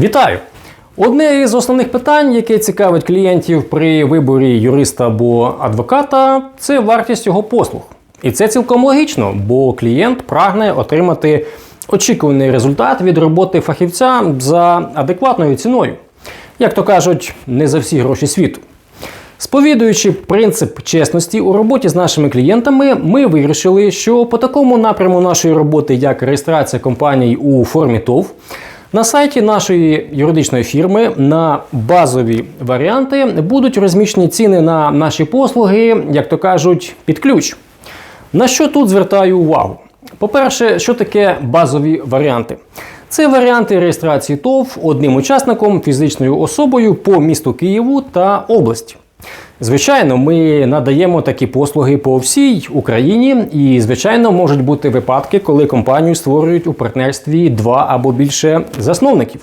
Вітаю! Одне із основних питань, яке цікавить клієнтів при виборі юриста або адвоката, це вартість його послуг. І це цілком логічно, бо клієнт прагне отримати очікуваний результат від роботи фахівця за адекватною ціною. Як то кажуть, не за всі гроші світу. Сповідуючи принцип чесності у роботі з нашими клієнтами, ми вирішили, що по такому напряму нашої роботи, як реєстрація компаній у формі ТОВ, на сайті нашої юридичної фірми на базові варіанти будуть розміщені ціни на наші послуги, як то кажуть, під ключ. На що тут звертаю увагу? По-перше, що таке базові варіанти? Це варіанти реєстрації ТОВ одним учасником, фізичною особою по місту Києву та області. Звичайно, ми надаємо такі послуги по всій Україні, і, звичайно, можуть бути випадки, коли компанію створюють у партнерстві два або більше засновників.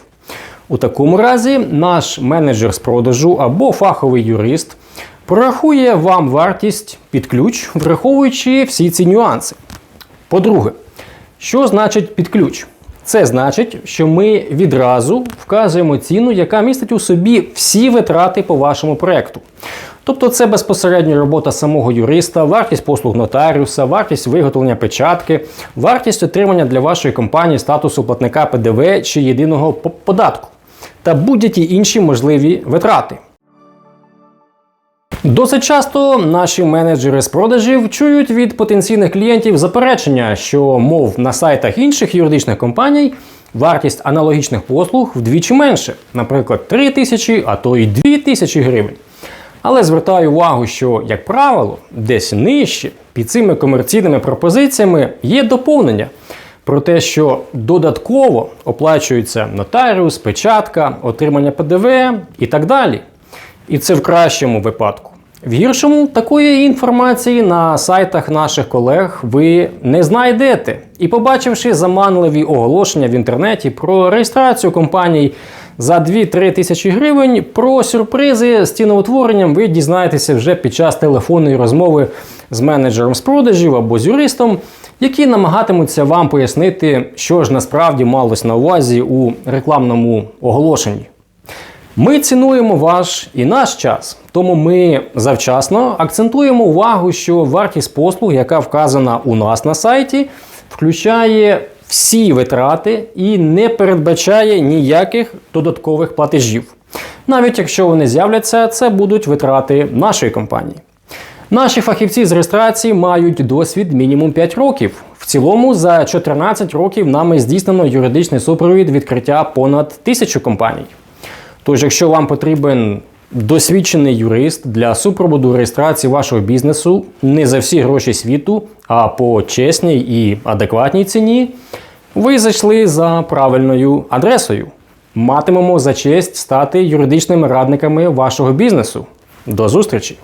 У такому разі наш менеджер з продажу або фаховий юрист прорахує вам вартість під ключ, враховуючи всі ці нюанси. По-друге, що значить під ключ? Це значить, що ми відразу вказуємо ціну, яка містить у собі всі витрати по вашому проєкту. Тобто це безпосередньо робота самого юриста, вартість послуг нотаріуса, вартість виготовлення печатки, вартість отримання для вашої компанії статусу платника ПДВ чи єдиного податку та будь-які інші можливі витрати. Досить часто наші менеджери з продажів чують від потенційних клієнтів заперечення, що, мов на сайтах інших юридичних компаній вартість аналогічних послуг вдвічі менше, наприклад, 3 тисячі, а то й 2 тисячі гривень. Але звертаю увагу, що, як правило, десь нижче під цими комерційними пропозиціями є доповнення про те, що додатково оплачується нотаріус, печатка, отримання ПДВ і так далі. І це в кращому випадку. В гіршому такої інформації на сайтах наших колег ви не знайдете. І побачивши заманливі оголошення в інтернеті про реєстрацію компаній за 2-3 тисячі гривень, про сюрпризи з ціноутворенням ви дізнаєтеся вже під час телефонної розмови з менеджером з продажів або з юристом, які намагатимуться вам пояснити, що ж насправді малось на увазі у рекламному оголошенні. Ми цінуємо ваш і наш час, тому ми завчасно акцентуємо увагу, що вартість послуг, яка вказана у нас на сайті, включає всі витрати і не передбачає ніяких додаткових платежів. Навіть якщо вони з'являться, це будуть витрати нашої компанії. Наші фахівці з реєстрації мають досвід мінімум 5 років. В цілому за 14 років нами здійснено юридичний супровід відкриття понад тисячу компаній. Тож, якщо вам потрібен досвідчений юрист для супроводу реєстрації вашого бізнесу не за всі гроші світу, а по чесній і адекватній ціні, ви зайшли за правильною адресою. Матимемо за честь стати юридичними радниками вашого бізнесу. До зустрічі!